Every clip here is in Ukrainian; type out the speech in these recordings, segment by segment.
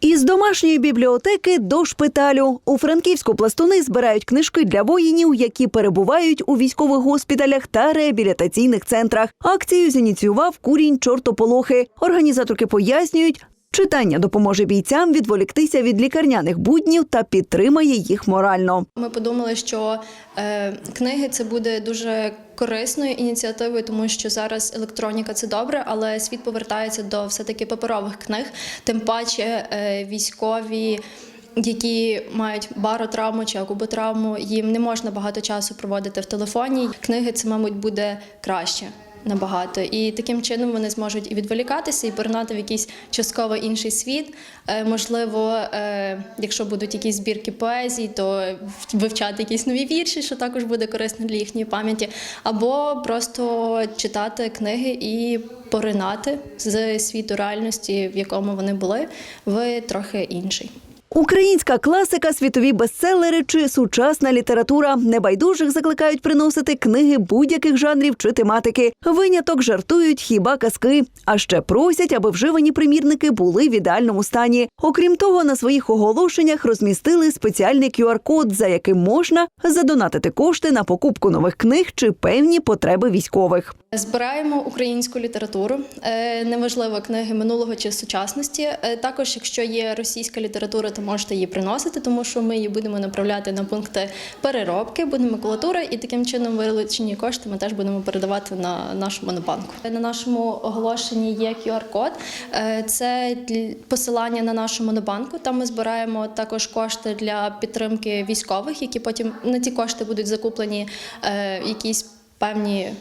Із домашньої бібліотеки до шпиталю у Франківську пластуни збирають книжки для воїнів, які перебувають у військових госпіталях та реабілітаційних центрах. Акцію зініціював курінь чортополохи. Організаторки пояснюють. Читання допоможе бійцям відволіктися від лікарняних буднів та підтримає їх морально. Ми подумали, що е, книги це буде дуже корисною ініціативою, тому що зараз електроніка це добре, але світ повертається до все-таки паперових книг, тим паче е, військові. Які мають баротравму чи акуботравму, їм не можна багато часу проводити в телефоні. Книги це, мабуть, буде краще набагато. І таким чином вони зможуть і відволікатися, і поринати в якийсь частково інший світ. Е, можливо, е, якщо будуть якісь збірки поезії, то вивчати якісь нові вірші, що також буде корисно для їхньої пам'яті, або просто читати книги і поринати з світу реальності, в якому вони були, в трохи інший. Українська класика, світові бестселери чи сучасна література небайдужих закликають приносити книги будь-яких жанрів чи тематики. Виняток жартують хіба казки, а ще просять, аби вживані примірники були в ідеальному стані. Окрім того, на своїх оголошеннях розмістили спеціальний QR-код, за яким можна задонатити кошти на покупку нових книг чи певні потреби військових. Збираємо українську літературу, е, неважливо книги минулого чи сучасності. Е, Також, якщо є російська література, то можете її приносити, тому що ми її будемо направляти на пункти переробки, буде макулатура, і таким чином вилучені кошти ми теж будемо передавати на нашу монобанку. На нашому оголошенні є QR-код. Е, Це посилання на нашу монобанку. Там ми збираємо також кошти для підтримки військових, які потім на ті кошти будуть закуплені е, якісь певні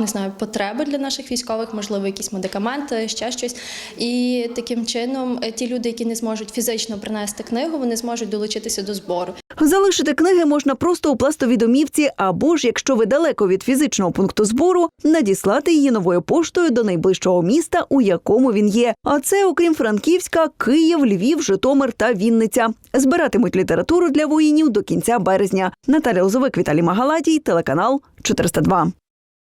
не знаю, потреби для наших військових, можливо, якісь медикаменти, ще щось. І таким чином е, ті люди, які не зможуть фізично принести книгу, вони зможуть долучитися до збору. Залишити книги можна просто у пластовій домівці, або ж, якщо ви далеко від фізичного пункту збору, надіслати її новою поштою до найближчого міста, у якому він є. А це, окрім Франківська, Київ, Львів, Житомир та Вінниця. Збиратимуть літературу для воїнів до кінця березня. Наталя Лозовик, Віталій Магаладій, телеканал 402.